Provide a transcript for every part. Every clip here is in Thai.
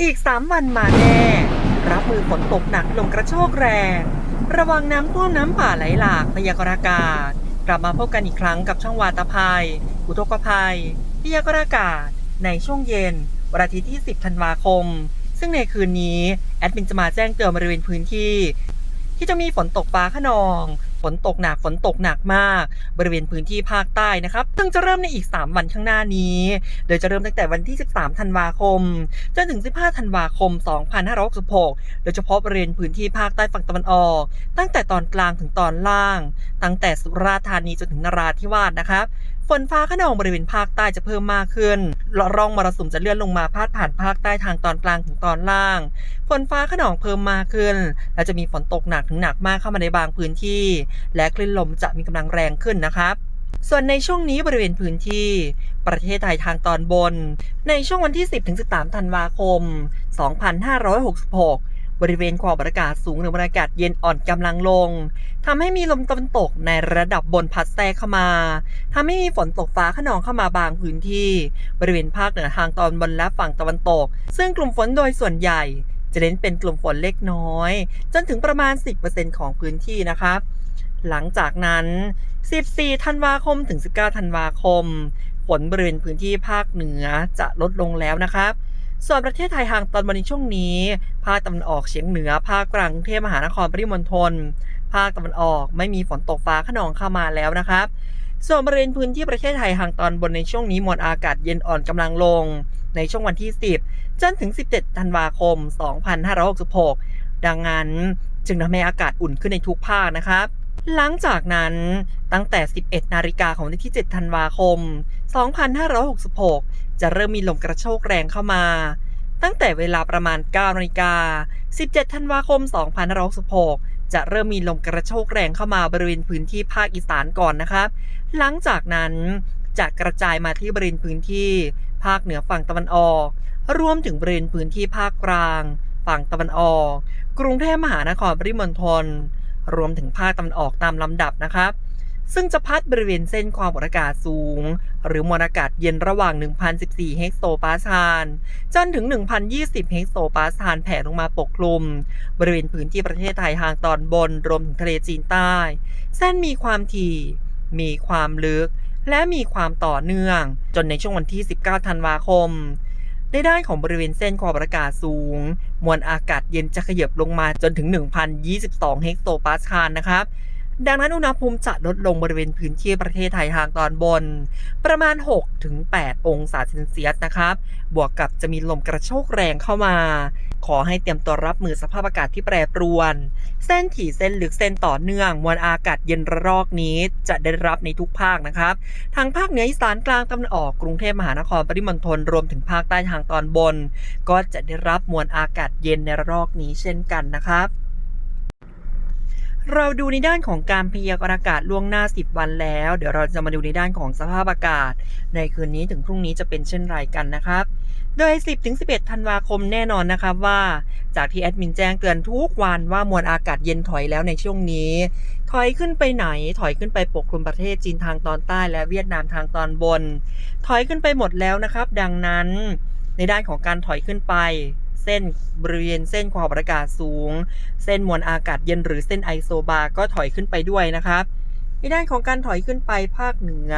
อีก 3 วันมาแน่ รับมือฝนตกหนักลมกระโชกแรง ระวังน้ำท่วมน้ำป่าไหลหลากพยากรณ์อากาศ กลับมาพบกันอีกครั้งกับช่องวาตภัย อุทกภัย พยากรณ์อากาศ ในช่วงเย็นวันอาทิตย์ที่ 10 ธันวาคม ซึ่งในคืนนี้ แอดมินจะมาแจ้งเตือนบริเวณพื้นที่ ที่จะมีฝนตกฟ้าขนอง ฝนตกหนักฝนตกหนักมาก บริเวณพื้นที่ภาคใต้นะครับซึ่งจะเริ่มในอีก 3 วันข้างหน้านี้ โดยจะเริ่มตั้งแต่วันที่ 13 ธันวาคม จนถึง 15 ธันวาคม 2566 โดยเฉพาะบริเวณพื้นที่ภาคใต้ฝั่งตะวันออก ตั้งแต่ตอนกลางถึงตอนล่าง ตั้งแต่สุราษฎร์ธานีจนถึงนราธิวาสนะครับ ฝนฟ้าขนองบริเวณภาคใต้จะเพิ่มมากขึ้นร่องมรสุมจะเลื่อนลงมาพาดผ่านภาคใต้ทางตอนกลางถึงตอนล่าง ฝนฟ้าขนองเพิ่มมากขึ้น และจะมีฝนตกหนักถึงหนักมากเข้ามาในบางพื้นที่ และคลื่นลมจะมีกำลังแรงขึ้นนะครับส่วนในช่วงนี้บริเวณพื้นที่ ประเทศไทยทางตอนบน ในช่วงวันที่ 10-13 ธันวาคม 2566 บริเวณความกดอากาศสูงหรือบรรยากาศเย็นอ่อนกำลังลงทำให้มีลมตะวันตกในระดับบนพัดแทรกเข้ามาทำให้มีฝนตกฟ้าขนองเข้ามาบางพื้นที่ บริเวณภาคเหนือทางตอนบนและฝั่งตะวันตก ซึ่งกลุ่มฝนโดยส่วนใหญ่จะเน้นเป็นกลุ่มฝนเล็กน้อย จนถึงประมาณ 10%ของพื้นที่นะครับหลังจากนั้น 14 ธันวาคม ถึง 19 ธันวาคม ฝนบริเวณพื้นที่ภาคเหนือจะลดลงแล้วนะครับ ส่วนประเทศไทยทางตอนบนในช่วงนี้ ภาคตะวันออกเฉียงเหนือ ภาคกลางกรุงเทพมหานครปริมณฑล ภาคตะวันออกไม่มีฝนตกฟ้าขนองเข้ามาแล้วนะครับ ส่วนบริเวณพื้นที่ประเทศไทยทางตอนบนในช่วงนี้มวลอากาศเย็นอ่อนกำลังลง ในช่วงวันที่ 10 จนถึง 17 ธันวาคม 2566 ดังนั้นจึงทำให้อากาศอุ่นขึ้นในทุกภาคนะครับ หลังจากนั้นตั้งแต่ 11 นาฬิกาของวันที่ 7 ธันวาคม 2566 จะเริ่มมีลมกระโชกแรงเข้ามา ตั้งแต่เวลาประมาณ9นาฬิกา 17 ธันวาคม 2566 จะเริ่มมีลมกระโชกแรงเข้ามาบริเวณพื้นที่ภาคอีสานก่อนนะครับหลังจากนั้นจะกระจายมาที่บริเวณพื้นที่ ภาคเหนือฝั่งตะวันออก รวมถึงบริเวณพื้นที่ภาคกลาง ฝั่งตะวันออก กรุงเทพมหานครปริมณฑล รวมถึงภาคตะวันออกตามลำดับนะครับ ซึ่งจะพัดบริเวณเส้นความกดอากาศสูง หรือมวลอากาศเย็นระหว่าง 1,014 เฮกโตปาสคาลจนถึง 1,020 เฮกโตปาสคาลแผ่ลงมาปกคลุม บริเวณพื้นที่ประเทศไทยทางตอนบนรวมถึงทะเลจีนใต้ เส้นมีความถี่ มีความลึก และมีความต่อเนื่อง จนในช่วงวันที่ 19 ธันวาคมในด้านของบริเวณเส้นความกดอากาศสูง มวลอากาศเย็นจะขยับลงมาจนถึง 1,022 เฮกโตปาสคาลนะครับ ดังนั้นอุณหภูมิจะลดลงบริเวณพื้นที่ประเทศไทยทางตอนบน ประมาณ 6-8 องศาเซนเซียสนะครับ บวกกับจะมีลมกระโชกแรงเข้ามา ขอให้เตรียมตัวรับมือสภาพอากาศที่แปรปรวน เส้นถี่เส้นลึกเส้นต่อเนื่อง มวลอากาศเย็นระลอกนี้จะได้รับในทุกภาคนะครับ ทางภาคเหนืออีสานกลางตะวันออกกรุงเทพมหานครปริมณฑลรวมถึงภาคใต้ทางตอนบน ก็จะได้รับมวลอากาศเย็นในระลอกนี้เช่นกันนะครับ เราดูในด้านของการพยากรณ์อากาศล่วงหน้า 10 วันแล้ว เดี๋ยวเราจะมาดูในด้านของสภาพอากาศ ในคืนนี้ถึงพรุ่งนี้จะเป็นเช่นไรกันนะครับ โดย 10-11 ธันวาคมแน่นอนนะครับว่า จากที่แอดมินแจ้งเตือนทุกวันว่ามวลอากาศเย็นถอยแล้วในช่วงนี้ ถอยขึ้นไปไหน ถอยขึ้นไปปกคลุมประเทศจีนทางตอนใต้และเวียดนามทางตอนบน ถอยขึ้นไปหมดแล้วนะครับ ดังนั้น ในด้านของการถอยขึ้นไป เส้นบริเวณเส้นความกดอากาศสูง เส้นมวลอากาศเย็นหรือเส้นไอโซบาร์ก็ถอยขึ้นไปด้วยนะครับในด้านของการถอยขึ้นไปภาคเหนือ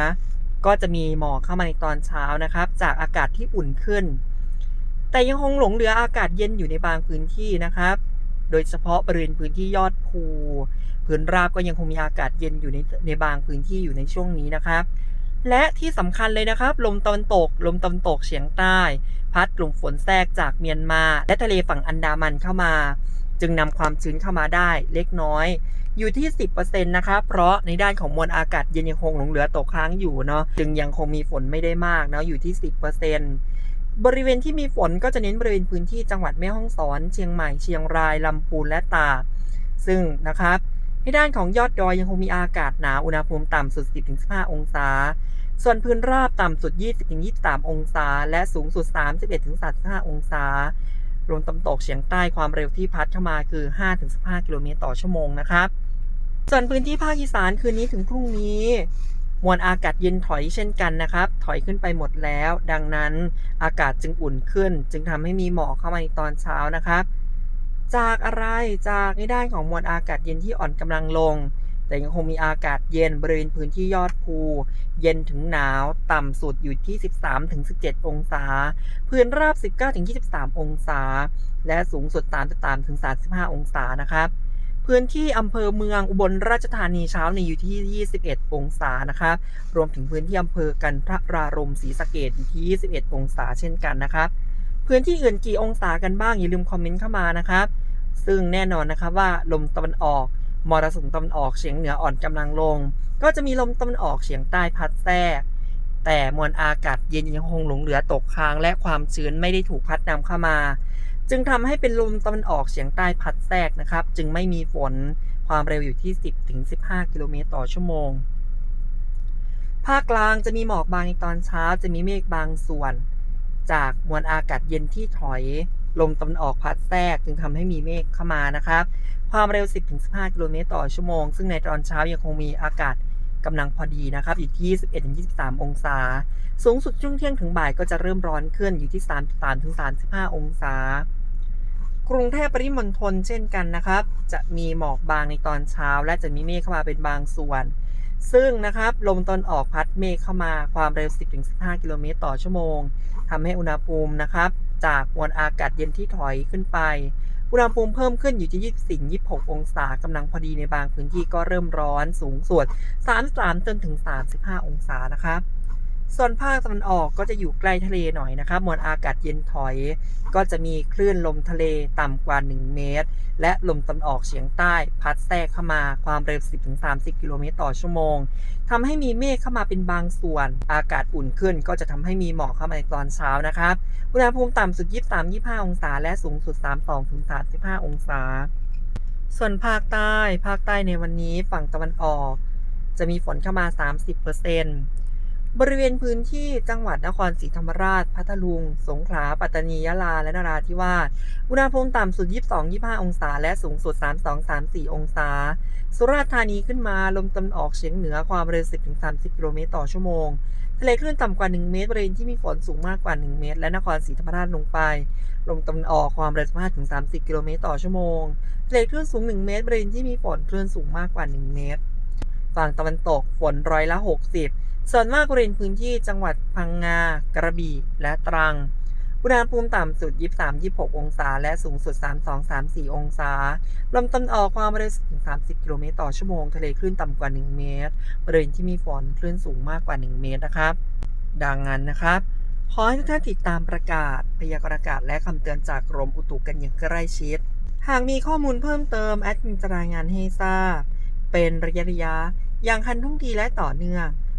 ก็จะมีหมอกเข้ามาในตอนเช้านะครับ จากอากาศที่อุ่นขึ้น แต่ยังคงหลงเหลืออากาศเย็นอยู่ในบางพื้นที่นะครับ โดยเฉพาะบริเวณพื้นที่ยอดภูพื้นราบก็ยังคงมีอากาศเย็นอยู่ในในบางพื้นที่อยู่ในช่วงนี้นะครับ และที่สำคัญเลยนะครับ ลมตะวันตก ลมตะวันตกเฉียงใต้ พัดกลุ่มฝนแทรกจากเมียนมา และทะเลฝั่งอันดามันเข้ามา จึงนำความชื้นเข้ามาได้เล็กน้อย อยู่ที่ 10%นะครับเพราะในด้านของมวลอากาศเย็นยังคงหลงเหลือตกค้างอยู่เนาะจึงยังคงมีฝนไม่ได้มากเนาะอยู่ที่ 10%บริเวณที่มีฝนก็จะเน้นบริเวณพื้นที่จังหวัดแม่ฮ่องสอน เชียงใหม่เชียงรายลำพูนและตากซึ่งนะครับ ในด้านของยอดดอยยังคงมีอากาศหนาวอุณหภูมิต่ำสุด 10-15 องศา ส่วนพื้นราบต่ำสุด 20-23 องศา และสูงสุด 31-35 องศาลมตะวันตกเฉียงใต้ความเร็วที่พัดเข้ามาคือ 5-15 กิโลเมตรต่อชั่วโมงนะครับส่วนพื้นที่ภาคอีสานคืนนี้ถึงพรุ่งนี้มวลอากาศเย็นถอยเช่นกันนะครับ ถอยขึ้นไปหมดแล้ว ดังนั้นอากาศจึงอุ่นขึ้น จึงทำให้มีหมอกเข้ามาในตอนเช้านะครับ จากอะไรจากในด้านของมวลอากาศเย็นที่อ่อนกำลังลง แต่ยังคงมีอากาศเย็นบริเวณพื้นที่ยอดภู เย็นถึงหนาวต่ำสุดอยู่ที่ 13-17 องศา พื้นราบ 19-23 องศา และสูงสุด33-35องศานะครับพื้นที่อำเภอเมืองอุบลราชธานีเช้าในอยู่ที่ 21 องศานะครับ รวมถึงพื้นที่อำเภอกันทรารมศรีสะเกดอยู่ที่ 21 องศาเช่นกันนะครับ พื้นที่อื่นกี่องศากันบ้าง อย่าลืมคอมเมนต์เข้ามานะครับ ซึ่งแน่นอนนะครับว่าลมตะวันออกมรสุมตะวันออกเฉียงเหนืออ่อนกำลังลง ก็จะมีลมตะวันออกเฉียงใต้พัดแทรก แต่มวลอากาศเย็นยังคงหลงเหลือตกค้างและความชื้นไม่ได้ถูกพัดนำเข้ามา จึงทำให้เป็นลมตะวันออกเฉียงใต้พัดแทรกนะครับ จึงไม่มีฝนความเร็วอยู่ที่ 10-15 กิโลเมตรต่อชั่วโมง ภาคกลางจะมีหมอกบางในตอนเช้าจะมีเมฆบางส่วน จากมวลอากาศเย็นที่ถอยลมตะวันออกพัดแทรกจึงทำให้มีเมฆเข้ามานะครับ ความเร็ว 10-15 กิโลเมตรต่อชั่วโมง ซึ่งในตอนเช้ายังคงมีอากาศกำลังพอดีนะครับ อยู่ที่ 21-23 องศา สูงสุดช่วงเที่ยงถึงบ่ายก็จะเริ่มร้อนขึ้นอยู่ที่ 33-35 องศา กรุงเทพปริมณฑลเช่นกันนะครับ จะมีหมอกบางในตอนเช้า และจะมีเมฆเข้ามาเป็นบางส่วน ซึ่งนะครับลมตอนออกพัดเมฆเข้ามาความเร็ว 10-15 กิโลเมตรต่อชั่วโมงทำให้อุณหภูมินะครับ จากมวลอากาศเย็นที่ถอยขึ้นไป อุณหภูมิเพิ่มขึ้นอยู่ที่ 24-26 องศากำลังพอดีในบางพื้นที่ก็เริ่มร้อนสูงสุด 33จนถึง 35 องศานะครับ ส่วนภาคตะวันออกก็จะอยู่ใกล้ทะเลหน่อยนะครับ มวลอากาศเย็นถอย ก็จะมีคลื่นลมทะเลต่ำกว่า 1 เมตร และลมตะวันออกเฉียงใต้ พัดแทรกเข้ามาความเร็ว 10-30 กิโลเมตรต่อชั่วโมงทำให้มีเมฆเข้ามาเป็นบางส่วน อากาศอุ่นขึ้น ก็จะทำให้มีหมอกเข้ามาในตอนเช้านะครับ อุณหภูมิต่ำสุด 23-25 องศา และสูงสุด 32-35 องศา ส่วนภาคใต้ ภาคใต้ในวันนี้ฝั่งตะวันออก จะมีฝนเข้ามา 30% บริเวณพื้นที่จังหวัดนครศรีธรรมราช พัทลุง สงขลา ปัตตานี ยะลา และนราธิวาส อุณหภูมิต่ำสุด 22-25 องศา และสูงสุด 32-34 องศา สุราษฎร์ธานีขึ้นมา ลมตะวันออกเฉียงเหนือความเร็ว 10-30 กิโลเมตรต่อชั่วโมง ทะเลคลื่นต่ำกว่า 1 เมตร บริเวณที่มีฝนสูงมากกว่า 1 เมตร และนครศรีธรรมราชลงไป ลมตะวันออกความเร็ว 15-30 กิโลเมตรต่อชั่วโมง ทะเลคลื่นสูง 1 เมตร บริเวณที่มีฝนคลื่นสูงมากกว่า 1 เมตร ฝั่งตะวันตกฝนร้อยละ 60 ส่วนมากบริเวณพื้นที่จังหวัดพังงา กระบี่ และตรัง อุณหภูมิต่ำสุด 23-26 องศา และสูงสุด 32-34 องศา ลมตะวันออกความเร็ว10-30 กิโลเมตรต่อชั่วโมง ทะเลคลื่นต่ำกว่า 1 เมตร บริเวณที่มีฝนคลื่นสูงมากกว่า 1 เมตรนะครับ ดังนั้นนะครับ ขอให้ทุกท่านติดตามประกาศ พยากรณ์อากาศและคำเตือนจากกรมอุตุกันอย่างใกล้ชิด หากมีข้อมูลเพิ่มเติมแอดมินจะรายงานให้ทราบ เป็นระยะระยะอย่างทันทุ่งทีและต่อเนื่อง